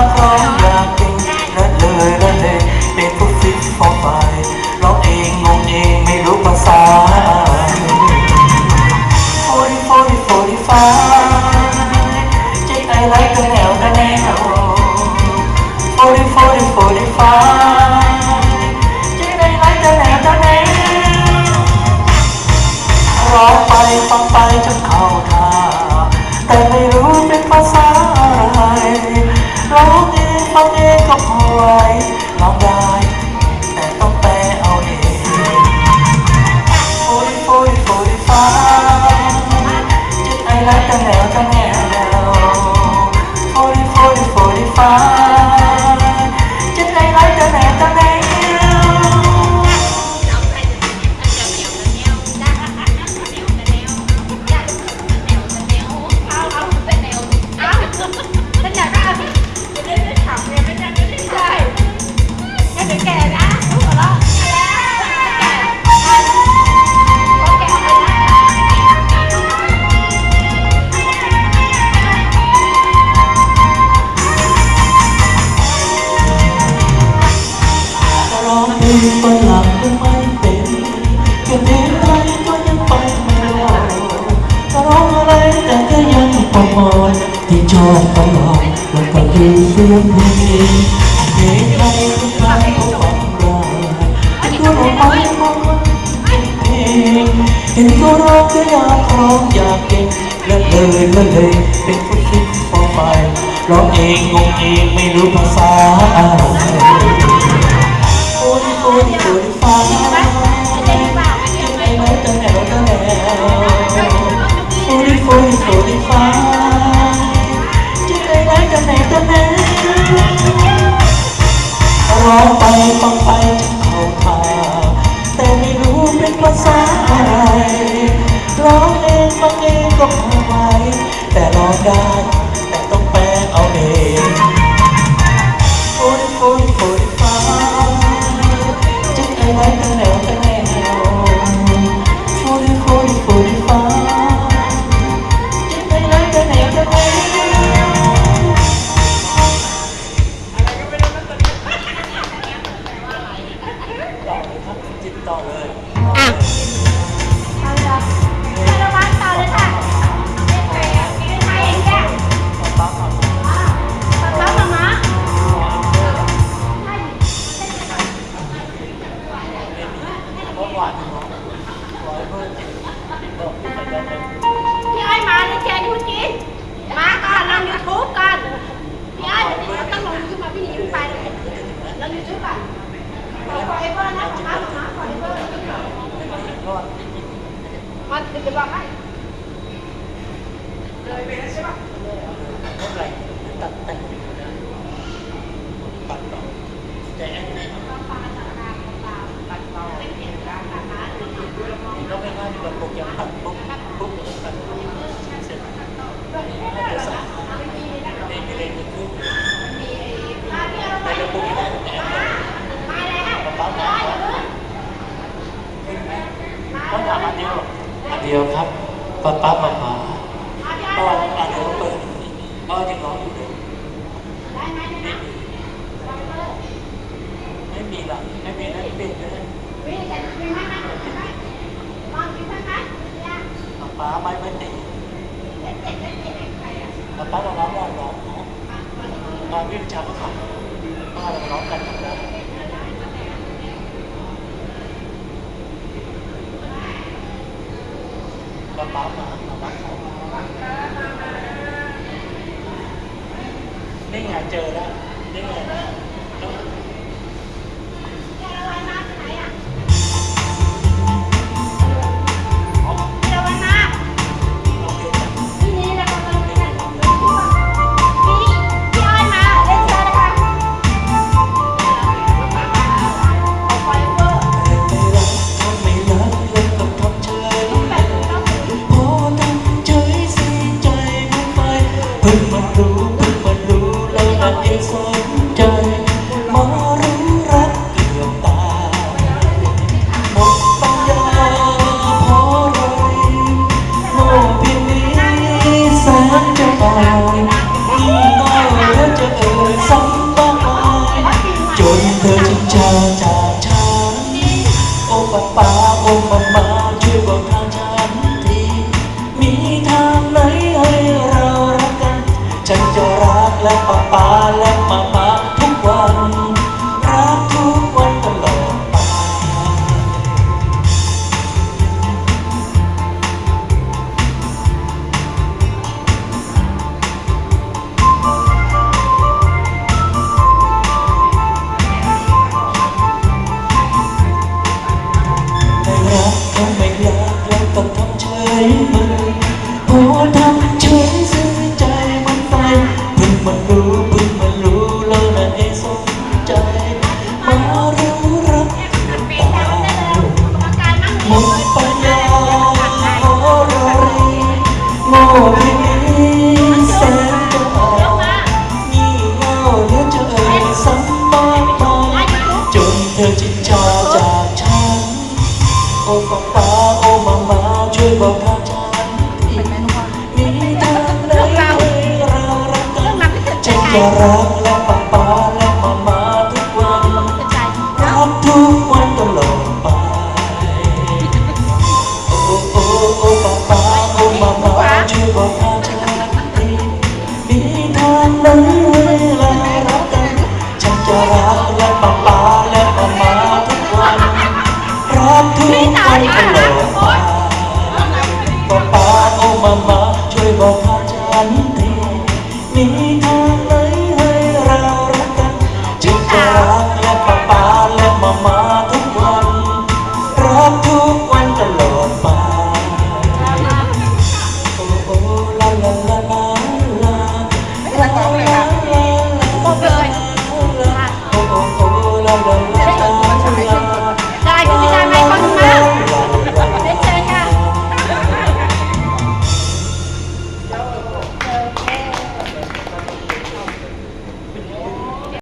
ากร้องอยากเก่งละเลยละเลยเป็นผู้ฟิตฟอร์ไฟร้องเองงงเองไม่รู้ภาษา Forty, forty, forty five. Take I like the nail, the nail. Forty, forty, forty five. ร้องเพลงฝรั่งก็ไม่เป็นแค่เพลงไทยก็ยังไปไม่รอดจะร้องอะไรแต่ก็ยังประมอดที่ชอบตลอดแล้วก็คือเสียงเพลงเพลงไทยทุกครั้งก็ฟังได้ที่ตัวเราไปมอง เห็นตัวเราก็อยากร้องอยากเก่งและเลยและเลยเป็นผู้คิดฟอร์ไปร้องเองงงเองไม่รู้ภาษาอะไร Forty, forty, forty five. I ได้ ลยูทูบอะขอขอเอเวอร์นะขอมาขอมาขอเอเวอร์มาเดี๋ยวบอกให้เท่าไหร่ตัดแต่งปัดต่อแต่แอนนี่เราไม่ง่ายแบบโปรแกรมตัดปุ๊บปุ๊บตัดเสร็จให้เดี๋ยวสั่งเองเองจะขึ้นแต่ระบบได้แต่ มาแล้ว ป้าป้าต้องถามอันเดียวอันเดียวครับป้าป้ามามาเมื่อวานอันเดียวเปิดก็ยังร้องอยู่เลยได้ไหมไม่มีหรอกไม่มีนั่นปิดเลยวิ่งกันวิ่งไหมไหมไหมลองกินไหมไหมเนี่ยป้าป้าไม่ไม่ตีป้าป้าเราร้องร้องร้องมาวิ่งชาก็ขับป้าเราร้องกันทำได้ป้าป้ามาป้าป้า นี่ไงเจอแล้วนี่ไง ใจมอรู้รักเกือบตาหมดปัญญาพอไรโลเพียงนี้แสนจะตายยิ่น้อยแล้จะเอ่ยซ้ำต้อมายจนเธอจึงจะจากฉันอ้ป้าอ้มามาช่วยบทางฉันทีมีทางไหนให้เรารักกัน ฉันจะรักและป้าปาและ ฉันจะรักแ